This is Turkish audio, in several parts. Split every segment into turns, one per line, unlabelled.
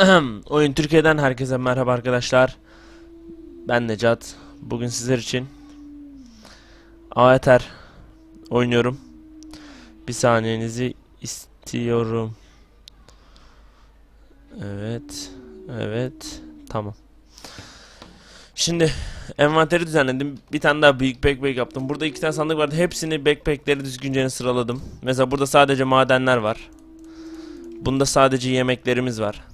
Oyun Türkiye'den herkese merhaba arkadaşlar. Ben Necat. Bugün sizler için Avatar oynuyorum. Bir saniyenizi istiyorum. Evet. Evet. Tamam. Şimdi envanteri düzenledim. Bir tane daha büyük backpack yaptım. Burada iki tane sandık vardı. Hepsini backpackleri düzgünce sıraladım. Mesela burada sadece madenler var. Bunda sadece yemeklerimiz var.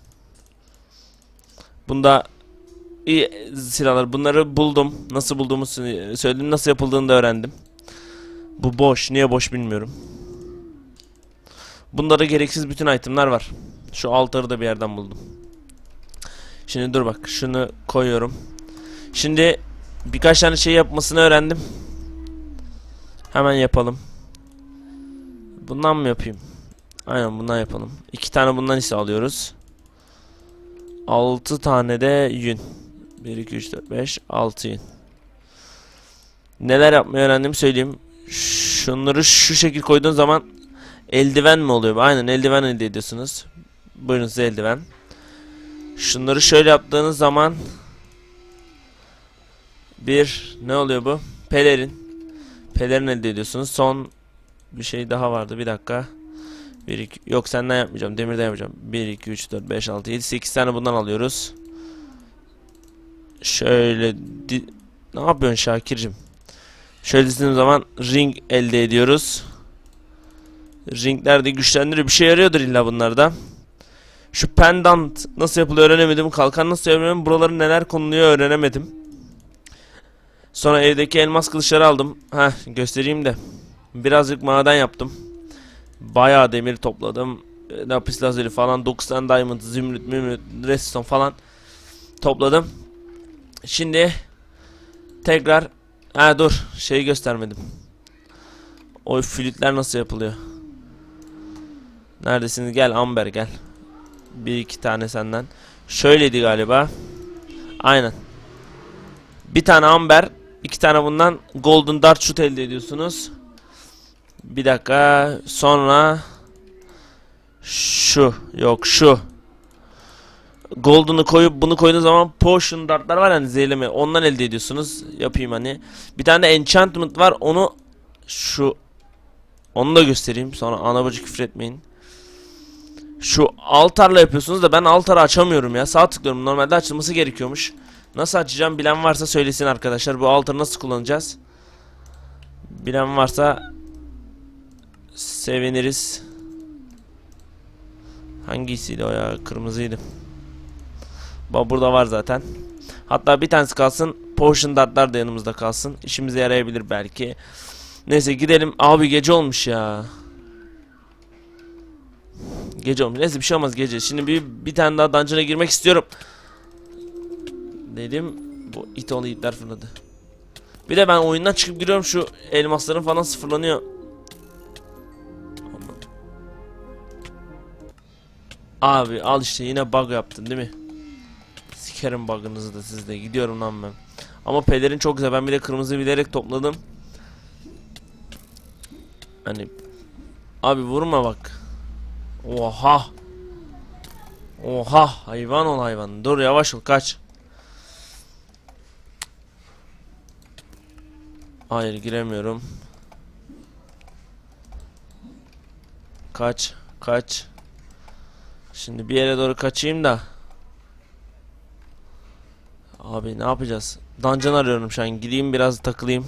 Bunda iyi silahlar. Bunları buldum. Nasıl bulduğumu sö- söyledim. Nasıl yapıldığını da öğrendim. Bu boş. Niye boş bilmiyorum. Bunda da gereksiz bütün itemler var. Şu altarı da bir yerden buldum. Şimdi dur bak. Şunu koyuyorum. Şimdi birkaç tane şey yapmasını öğrendim. Hemen yapalım. Bundan mı yapayım? Aynen bundan yapalım. İki tane bundan ise alıyoruz. 6 tane de yün. 1, 2, 3, 4, 5, 6 yün. Neler yapmayı öğrendim söyleyeyim. Şunları şu şekil koyduğun zaman eldiven mi oluyor? Aynen eldiven elde ediyorsunuz. Buyurun size eldiven. Şunları şöyle yaptığınız zaman bir ne oluyor bu? Pelerin. Pelerin elde ediyorsunuz. Son bir şey daha vardı. Bir dakika. 1 2 yok senden yapmayacağım. Demirden yapacağım. 1 2 3 4 5 6 7 8 tane bundan alıyoruz. Şöyle di- ne yapıyorsun Şakir'cim? Şöyle dizdiğim zaman ring elde ediyoruz. Ringler de güçlendiriyor. Bir şey yarıyordur illa bunlarda. Şu pendant nasıl yapılıyor öğrenemedim. Kalkan nasıl öğrenemedim. Buraların neler konuluyor öğrenemedim. Sonra evdeki elmas kılıçları aldım. Heh göstereyim de. Birazcık maden yaptım. Bayağı demir topladım. E, Lapis lazuli falan 9 tane diamond, zümrüt, mümrüt, redstone falan topladım. Şimdi tekrar ha dur şeyi göstermedim. O flütler nasıl yapılıyor? Neredesiniz? Gel Amber gel. Bir iki tane senden. Şöyleydi galiba. Aynen. Bir tane Amber, iki tane bundan Golden Dart Shoot elde ediyorsunuz. Bir dakika. Sonra şu yok şu. Golden'ı koyup bunu koyduğunuz zaman potion dartlar var yani zehirleme ondan elde ediyorsunuz. Yapayım hani. Bir tane de enchantment var. Onu şu onu da göstereyim. Sonra ana bacı küfür etmeyin. Şu altarla yapıyorsunuz da ben altarı açamıyorum ya. Sağ tıklıyorum. Normalde açılması gerekiyormuş. Nasıl açacağım bilen varsa söylesin arkadaşlar. Bu altarı nasıl kullanacağız? Bilen varsa seviniriz. Hangisiydi o ya? Kırmızıydı. Bak burada var zaten. Hatta bir tanesi kalsın. Potion dartlar da yanımızda kalsın. İşimize yarayabilir belki. Neyse gidelim. Abi gece olmuş ya. Gece olmuş. Neyse bir şey olmaz gece. Şimdi bir, bir tane daha dungeon'a girmek istiyorum. Dedim. Bu it oğlu itler fırladı. Bir de ben oyundan çıkıp giriyorum şu elmasların falan sıfırlanıyor. Abi al işte yine bug yaptın değil mi? Sikerim bug'ınızı da sizde. Gidiyorum lan ben. Ama pelerin çok güzel. Ben bir de kırmızı bilerek topladım. Hani abi vurma bak. Oha. Oha hayvan ol hayvan. Dur yavaş ol kaç. Hayır giremiyorum. Kaç kaç. Şimdi bir yere doğru kaçayım da. Abi ne yapacağız? Dungeon arıyorum şu an. Gideyim biraz takılayım.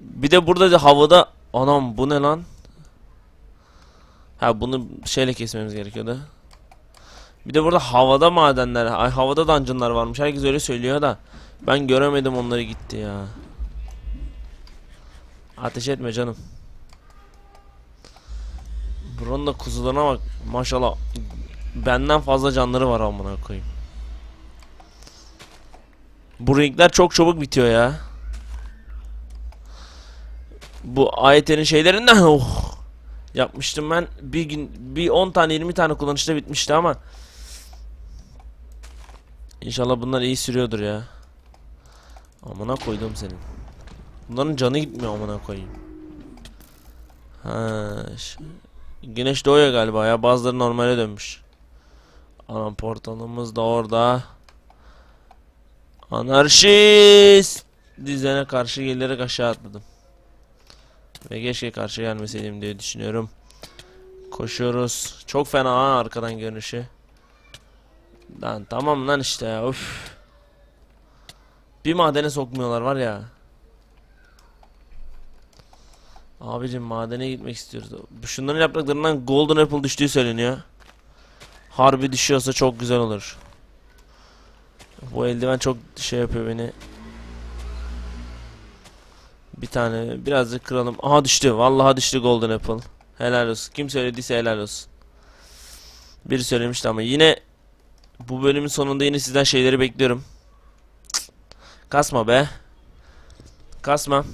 Bir de burada da havada anam bu ne lan? Ha bunu şeyle kesmemiz gerekiyordu. Bir de burada havada madenler, ay havada dungeonlar varmış. Herkes öyle söylüyor da ben göremedim onları gitti ya. Ateş etme canım. Buranın da kuzularına bak. Maşallah. Benden fazla canları var amına koyayım. Bu renkler çok çabuk bitiyor ya. Bu AYT'nin şeylerinden oh. Yapmıştım ben. Bir gün bir 10 tane 20 tane kullanışta bitmişti ama İnşallah bunlar iyi sürüyordur ya. Amına koydum senin. Bunların canı gitmiyor amına koyayım. Ha, güneş doğuyor galiba ya. Bazıları normale dönmüş. Anam portalımız da orada. Anarşist! Dizene karşı gelerek aşağı atladım. Ve keşke karşı gelmeseydim diye düşünüyorum. Koşuyoruz. Çok fena ha arkadan görünüşü. Lan tamam lan işte ya. Uf. Bir madene sokmuyorlar var ya. Abicim madene gitmek istiyoruz. Şunların yapraklarından golden apple düştüğü söyleniyor. Harbi düşüyorsa çok güzel olur. Bu eldiven çok şey yapıyor beni. Bir tane birazcık kıralım. Aha düştü. Vallahi düştü golden apple. Helal olsun. Kim söylediyse helal olsun. Biri söylemişti ama yine bu bölümün sonunda yine sizden şeyleri bekliyorum. Kasma be. Kasma.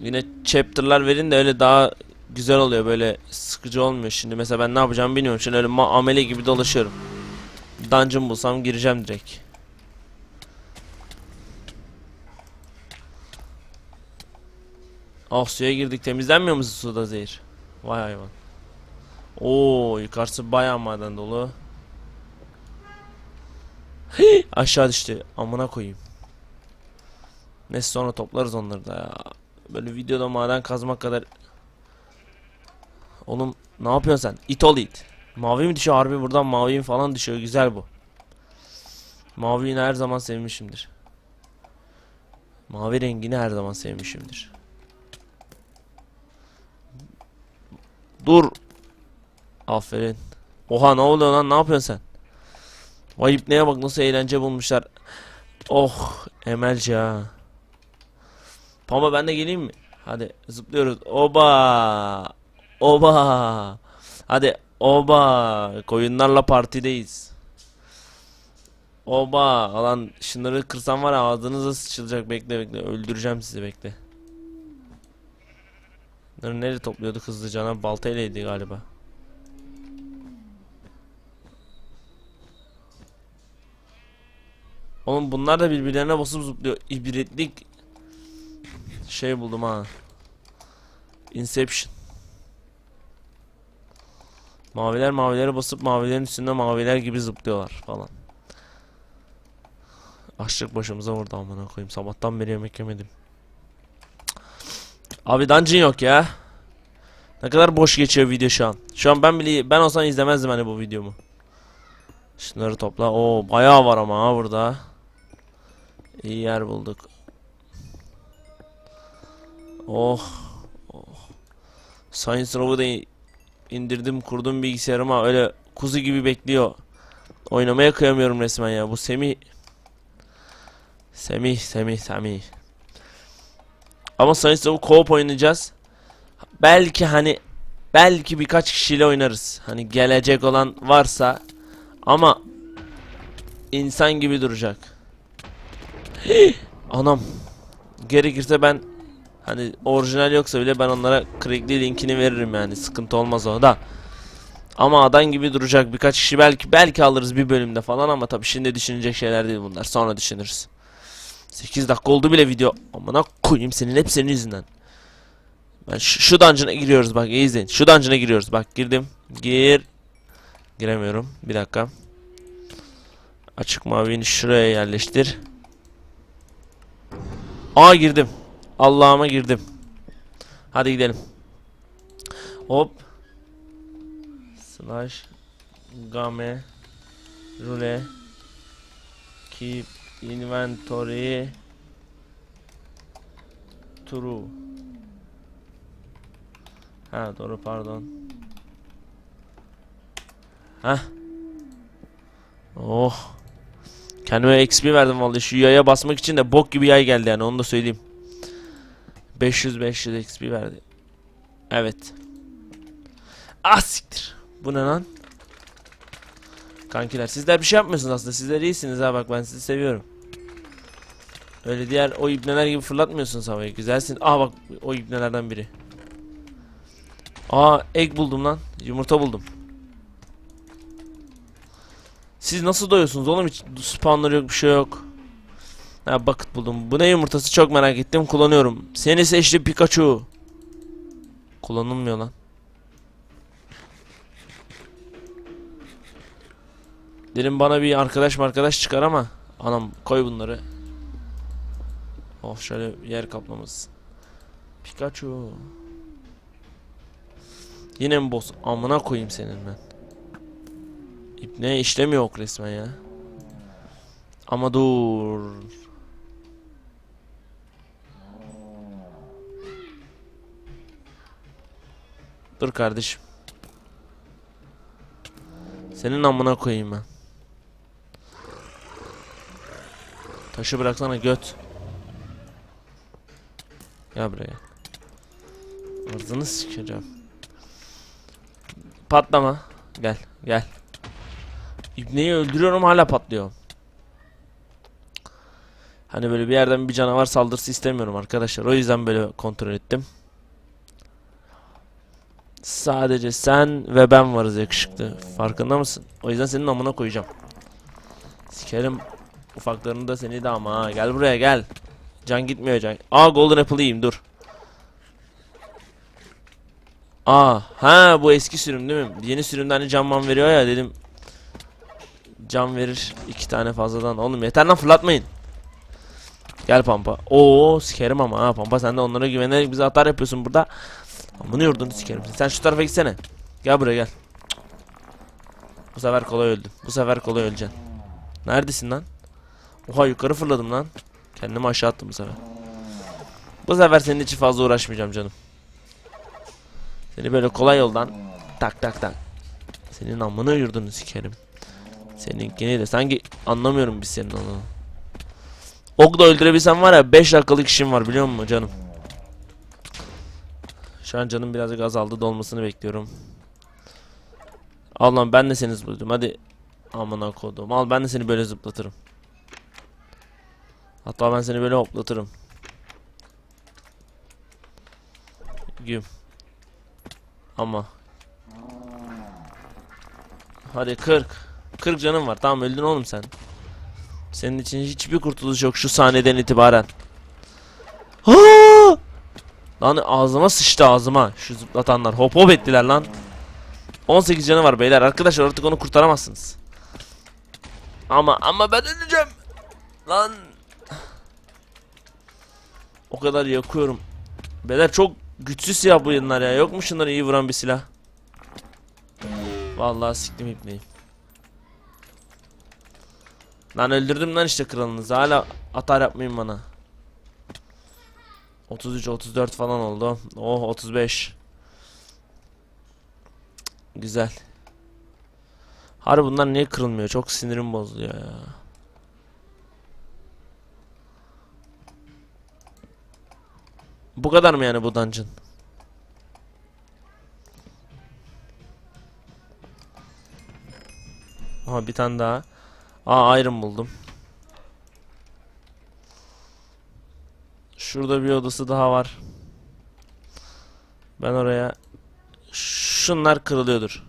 Yine chapter'lar verin de öyle daha güzel oluyor böyle sıkıcı olmuyor. Şimdi mesela ben ne yapacağımı bilmiyorum. Şimdi öyle amele gibi dolaşıyorum. Dungeon bulsam gireceğim direkt. Ah suya girdik temizlenmiyor mu suda zehir? Vay hayvan. Oo yukarısı bayağı maden dolu. Hii, aşağı düştü. Amına koyayım. Neyse sonra toplarız onları da ya. Böyle videoda maden kazmak kadar Oğlum ne yapıyorsun sen? İt ol it. Mavi mi düşüyor harbi buradan mavi falan düşüyor güzel bu. Maviyi her zaman sevmişimdir. Mavi rengini her zaman sevmişimdir. Dur. Aferin. Oha ne oluyor lan ne yapıyorsun sen? Vay ipneye bak nasıl eğlence bulmuşlar. Oh emelci ha. Pama ben de geleyim mi? Hadi zıplıyoruz. Oba. Oba. Hadi oba. Koyunlarla partideyiz. Oba. Alan şunları kırsam var ya ağzınıza sıçılacak. Bekle bekle. Öldüreceğim sizi bekle. Bunları nereye topluyorduk hızlıca lan? Baltaylaydı galiba. Oğlum bunlar da birbirlerine basıp zıplıyor. İbretlik şey buldum ha. Inception. Maviler mavilere basıp mavilerin üstünde maviler gibi zıplıyorlar falan. Açlık başımıza vurdu amına koyayım. Sabahtan beri yemek yemedim. Abi dungeon yok ya. Ne kadar boş geçiyor video şu an. Şu an ben bile ben olsam izlemezdim hani bu videomu. Şunları topla. Oo bayağı var ama ha burada. İyi yer bulduk. Oh. oh. Science Row'u da indirdim kurdum bilgisayarıma öyle kuzu gibi bekliyor. Oynamaya kıyamıyorum resmen ya. Bu Semih Semih Semih Semih. Ama Science Row'u co-op oynayacağız. Belki hani belki birkaç kişiyle oynarız. Hani gelecek olan varsa ama insan gibi duracak. Anam. Gerekirse ben hani orijinal yoksa bile ben onlara crackli linkini veririm yani. Sıkıntı olmaz o da. Ama adam gibi duracak birkaç kişi belki belki alırız bir bölümde falan ama tabii şimdi düşünecek şeyler değil bunlar. Sonra düşünürüz. 8 dakika oldu bile video. Amına koyayım senin hep senin yüzünden. Ben şu, şu dungeon'a giriyoruz bak iyi izleyin. Şu dungeon'a giriyoruz bak girdim. Gir. Giremiyorum. Bir dakika. Açık mavini şuraya yerleştir. Aa girdim. Allah'ıma girdim. Hadi gidelim. Hop. Slash game rule keep inventory true. Ha doğru pardon. Ha. Oh. Kendime XP verdim vallahi şu yaya basmak için de bok gibi yay geldi yani onu da söyleyeyim. 500 500 XP verdi. Evet. Ah siktir. Bu ne lan? Kankiler sizler bir şey yapmıyorsunuz aslında. Sizler iyisiniz ha bak ben sizi seviyorum. Öyle diğer o ibneler gibi fırlatmıyorsunuz havayı. Güzelsin. Aa bak o ibnelerden biri. Aa egg buldum lan. Yumurta buldum. Siz nasıl doyuyorsunuz oğlum hiç spawnları yok bir şey yok. Ha bucket buldum. Bu ne yumurtası çok merak ettim kullanıyorum. Seni seçti Pikachu. Kullanılmıyor lan. Dedim bana bir arkadaş arkadaş çıkar ama anam koy bunları. Oh şöyle yer kaplaması. Pikachu. Yine mi boss? Amına koyayım senin ben. İpne işlemiyor ok resmen ya. Ama dur. Dur kardeşim. Senin amına koyayım ben. Taşı bıraksana göt. Gel buraya. Ağzını sikeceğim. Patlama. Gel, gel. İbneyi öldürüyorum hala patlıyor. Hani böyle bir yerden bir canavar saldırısı istemiyorum arkadaşlar. O yüzden böyle kontrol ettim. Sadece sen ve ben varız yakışıklı. Farkında mısın? O yüzden senin amına koyacağım. Sikerim ufaklarını da seni de ama ha. Gel buraya gel. Can gitmiyor can. Aa Golden Apple yiyeyim dur. Aa ha bu eski sürüm değil mi? Yeni sürümde hani can man veriyor ya dedim. Can verir iki tane fazladan. Oğlum yeter lan fırlatmayın. Gel Pampa. Oo sikerim ama ha Pampa sen de onlara güvenerek bize atar yapıyorsun burada. Amını yurdunu sikerim. Sen şu tarafa gitsene. Gel buraya gel. Bu sefer kolay öldüm. Bu sefer kolay öleceksin. Neredesin lan? Oha yukarı fırladım lan. Kendimi aşağı attım bu sefer. Bu sefer senin için fazla uğraşmayacağım canım. Seni böyle kolay yoldan tak tak tak. Senin amına yurdunu sikerim. Seninkini de sanki anlamıyorum biz senin onu. Ok da öldürebilsem var ya 5 dakikalık işim var biliyor musun canım? Şu an canım birazcık azaldı dolmasını bekliyorum. Al lan ben de seni zıplatıyorum hadi. Amına kodum. Al ben de seni böyle zıplatırım. Hatta ben seni böyle hoplatırım. Güm. Ama. Hadi 40. 40 canım var. Tamam öldün oğlum sen. Senin için hiçbir kurtuluş yok şu sahneden itibaren. Lan ağzıma sıçtı ağzıma şu zıplatanlar. Hop hop ettiler lan. 18 canı var beyler. Arkadaşlar artık onu kurtaramazsınız. Ama ama ben öleceğim. Lan. O kadar yakıyorum. Beyler çok güçsüz silah bu yıllar ya. Yok mu şunları iyi vuran bir silah? Vallahi siktim ipneyi. Lan öldürdüm lan işte kralınızı. Hala atar yapmayın bana. 33 34 falan oldu. Oh 35. Güzel. Harbi bunlar niye kırılmıyor? Çok sinirim bozuluyor ya. Bu kadar mı yani bu dungeon? Aha bir tane daha. Aa iron buldum. Şurada bir odası daha var. Ben oraya şunlar kırılıyordur.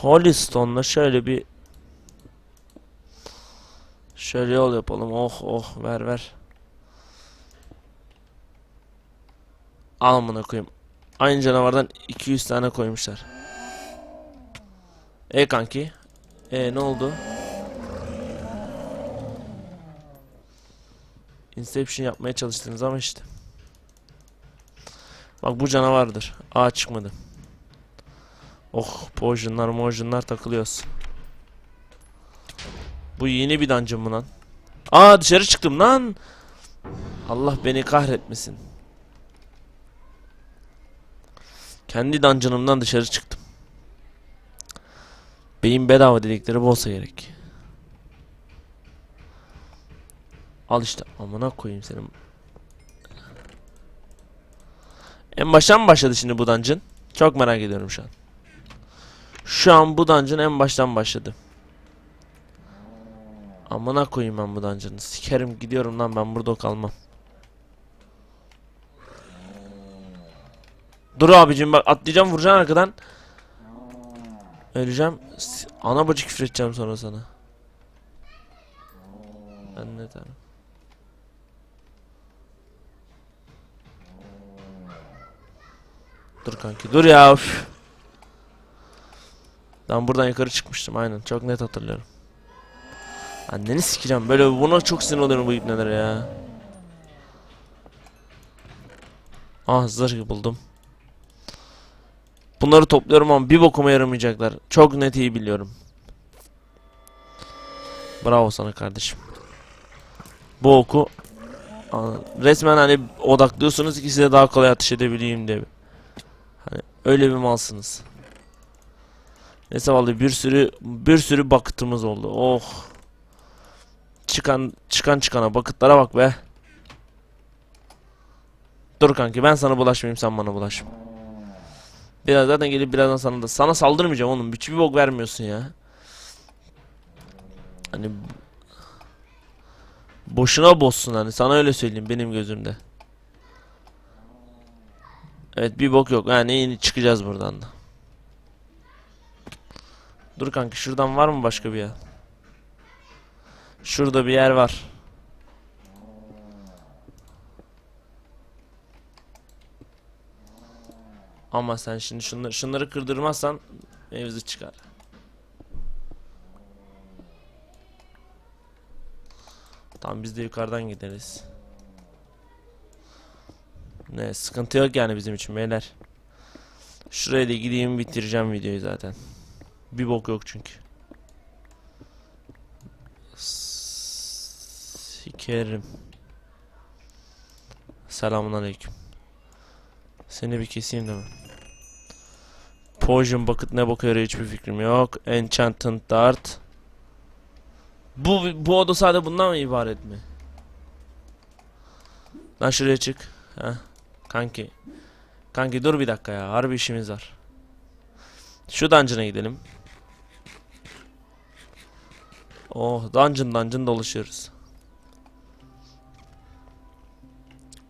Holystone'la şöyle bir şöyle yol yapalım. Oh oh ver ver. Al amına koyayım. Aynı canavardan 200 tane koymuşlar. E kanki. E ne oldu? Inception yapmaya çalıştınız ama işte. Bak bu canavardır. Aa çıkmadı. Oh potionlar motionlar takılıyoruz. Bu yeni bir dungeon mu lan? Aa dışarı çıktım lan. Allah beni kahretmesin. Kendi dungeon'ımdan dışarı çıktım. Beyin bedava dedikleri bu olsa gerek. Al işte amına koyayım senin. En baştan mı başladı şimdi bu dungeon? Çok merak ediyorum şu an. Şu an bu dungeon en baştan başladı. Amına koyayım ben bu dungeon'ı. Sikerim gidiyorum lan ben burada kalmam. Dur abicim bak atlayacağım vuracağım arkadan. Öleceğim. Ana bacı küfür edeceğim sonra sana. ne tanrım. Dur kanki dur ya üf. Ben buradan yukarı çıkmıştım aynen çok net hatırlıyorum. Anneni sikeceğim böyle buna çok sinir oluyorum bu ipnelere ya. Ah zırh buldum. Bunları topluyorum ama bir bokuma yaramayacaklar. Çok net iyi biliyorum. Bravo sana kardeşim. Bu oku resmen hani odaklıyorsunuz ki size daha kolay ateş edebileyim diye. Hani öyle bir malsınız. Neyse vallahi bir sürü bir sürü bakıtımız oldu. Oh. Çıkan çıkan çıkana bakıtlara bak be. Dur kanki ben sana bulaşmayayım sen bana bulaşma. Biraz zaten gelip birazdan sana da sana saldırmayacağım oğlum. Hiçbir bok vermiyorsun ya. Hani boşuna bozsun hani sana öyle söyleyeyim benim gözümde. Evet bir bok yok. Yani çıkacağız buradan da. Dur kanki şuradan var mı başka bir yer? Şurada bir yer var. Ama sen şimdi şunları, şunları kırdırmazsan mevzu çıkar. Tamam biz de yukarıdan gideriz. Ne sıkıntı yok yani bizim için beyler. Şuraya da gideyim bitireceğim videoyu zaten. Bir bok yok çünkü. Sikerim. Selamun aleyküm. Seni bir keseyim de mi? Poison bucket ne boka yarıyor hiçbir fikrim yok. Enchanted dart. Bu bu oda sadece bundan mı ibaret mi? Lan şuraya çık. Ha. Kanki. Kanki dur bir dakika ya. Harbi işimiz var. Şu dungeon'a gidelim. Oh dungeon dungeon dolaşıyoruz.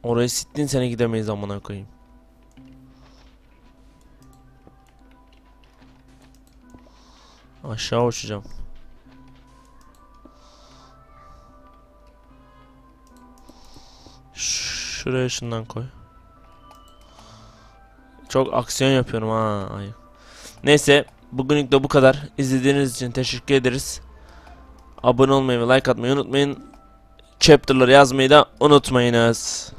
Oraya sittin sene gidemeyiz amına koyayım. Aşağı uçacağım. Şuraya şundan koy. Çok aksiyon yapıyorum ha. Ay. Neyse bugünlük de bu kadar. İzlediğiniz için teşekkür ederiz. Abone olmayı ve like atmayı unutmayın. Chapter'ları yazmayı da unutmayınız.